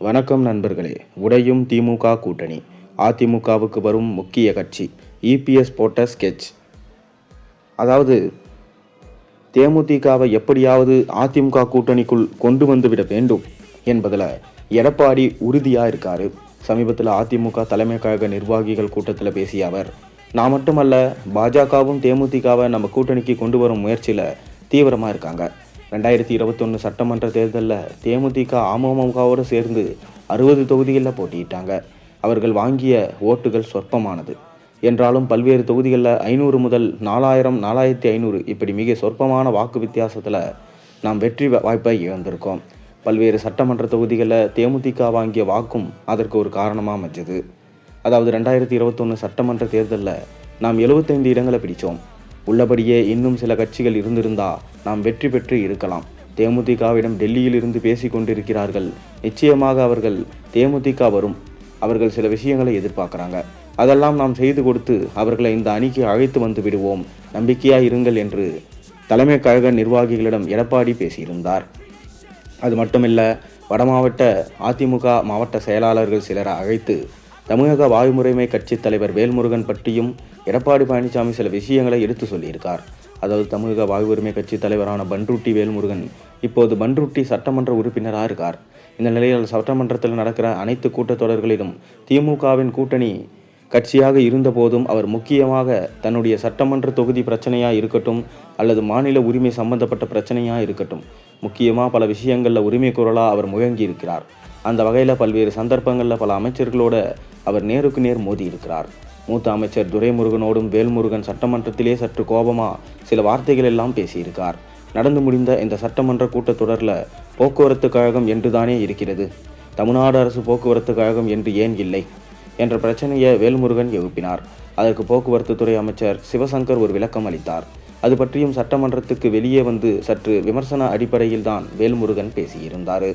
வணக்கம் நண்பர்களே. உடையும் திமுக கூட்டணி. அதிமுகவுக்கு வரும் முக்கிய கட்சி. இபிஎஸ் போட்ட ஸ்கெட்ச் அதாவது தேமுதிகவை எப்படியாவது அதிமுக கூட்டணிக்குள் கொண்டு வந்து விட வேண்டும் என்பதில் எடப்பாடி உறுதியாக இருக்காரு. சமீபத்தில் அதிமுக தலைமை கழக நிர்வாகிகள் கூட்டத்தில் பேசிய அவர் நான் மட்டுமல்ல பாஜகவும் தேமுதிகவை நம்ம கூட்டணிக்கு கொண்டு வரும் முயற்சியில் தீவிரமாக இருக்காங்க. ரெண்டாயிரத்தி இருபத்தொன்று சட்டமன்ற தேர்தலில் தேமுதிக அமமுகவோடு சேர்ந்து அறுபது தொகுதிகளில் போட்டியிட்டாங்க. அவர்கள் வாங்கிய ஓட்டுகள் சொற்பமானது. என்றாலும் பல்வேறு தொகுதிகளில் ஐநூறு முதல் நாலாயிரம் நாலாயிரத்தி ஐநூறு இப்படி மிக சொற்பமான வாக்கு வித்தியாசத்தில் நாம் வெற்றி வாய்ப்பை இழந்திருக்கோம். பல்வேறு சட்டமன்ற தொகுதிகளில் தேமுதிக வாங்கிய வாக்கும் அதற்கு ஒரு காரணமாக அமைஞ்சது. அதாவது ரெண்டாயிரத்தி இருபத்தொன்று சட்டமன்ற தேர்தலில் நாம் 75 இடங்களை பிடித்தோம் உள்ளபடியே இன்னும் சில கட்சிகள் இருந்திருந்தா நாம் வெற்றி பெற்று இருக்கலாம். தேமுதிகவிடம் டெல்லியில் இருந்து பேசிக் கொண்டிருக்கிறார்கள். நிச்சயமாக அவர்கள் தேமுதிக வரும். அவர்கள் சில விஷயங்களை எதிர்பார்க்குறாங்க. அதெல்லாம் நாம் செய்து கொடுத்து அவர்களை இந்த அணிக்கு அழைத்து வந்து விடுவோம். நம்பிக்கையாக இருங்கள் என்று தலைமை கழக நிர்வாகிகளிடம் எடப்பாடி பேசியிருந்தார். அது மட்டுமில்ல வடமாவட்ட அதிமுக மாவட்ட செயலாளர்கள் சிலரை அழைத்து தமிழக வாயுமுறைமை கட்சித் தலைவர் வேல்முருகன் பற்றியும் எடப்பாடி பழனிசாமி சில விஷயங்களை எடுத்து சொல்லியிருக்கார். அதாவது தமிழக வாயு கட்சித் கட்சி தலைவரான பன்ருட்டி வேல்முருகன் இப்போது பன்ருட்டி சட்டமன்ற உறுப்பினராக இருக்கார். இந்த நிலையில் சட்டமன்றத்தில் நடக்கிற அனைத்து கூட்டத்தொடர்களிலும் திமுகவின் கூட்டணி கட்சியாக இருந்தபோதும் அவர் முக்கியமாக தன்னுடைய சட்டமன்ற தொகுதி பிரச்சனையாக இருக்கட்டும் அல்லது மாநில உரிமை சம்பந்தப்பட்ட பிரச்சனையாக இருக்கட்டும் முக்கியமாக பல விஷயங்களில் உரிமை குரலாக அவர் முழங்கி இருக்கிறார் அந்த வகையில் பல்வேறு சந்தர்ப்பங்களில் பல அமைச்சர்களோட அவர் நேருக்கு நேர் மோதி இருக்கிறார். மூத்த அமைச்சர் துரைமுருகனோடும் வேல்முருகன் சட்டமன்றத்திலே சற்று கோபமாக சில வார்த்தைகள் எல்லாம் பேசியிருக்கார். நடந்து முடிந்த இந்த சட்டமன்ற கூட்டத்தொடரில் போக்குவரத்து கழகம் என்றுதானே இருக்கிறது. தமிழ்நாடு அரசு போக்குவரத்து கழகம் என்று ஏன் இல்லை? என்ற பிரச்சனையை வேல்முருகன் எழுப்பினார். அதற்கு போக்குவரத்துத்துறை அமைச்சர் சிவசங்கர் ஒரு விளக்கம் அளித்தார். அது பற்றியும் சட்டமன்றத்துக்கு வெளியே வந்து சற்று விமர்சன அடிப்படையில் தான் வேல்முருகன் பேசியிருந்தார்.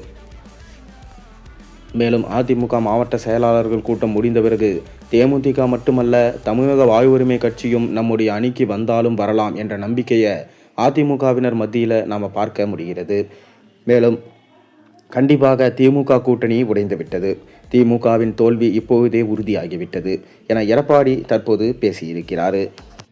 மேலும் அதிமுக மாவட்ட செயலாளர்கள் கூட்டம் முடிந்த பிறகு தேமுதிக மட்டுமல்ல தமிழக வாயு உரிமை கட்சியும் நம்முடைய அணிக்கு வந்தாலும் வரலாம் என்ற நம்பிக்கையை அதிமுகவினர் மத்தியில் நாம் பார்க்க முடிகிறது. மேலும் கண்டிப்பாக திமுக கூட்டணி உடைந்துவிட்டது திமுகவின் தோல்வி இப்போதே உறுதியாகிவிட்டது என எடப்பாடி தற்போது பேசியிருக்கிறார்.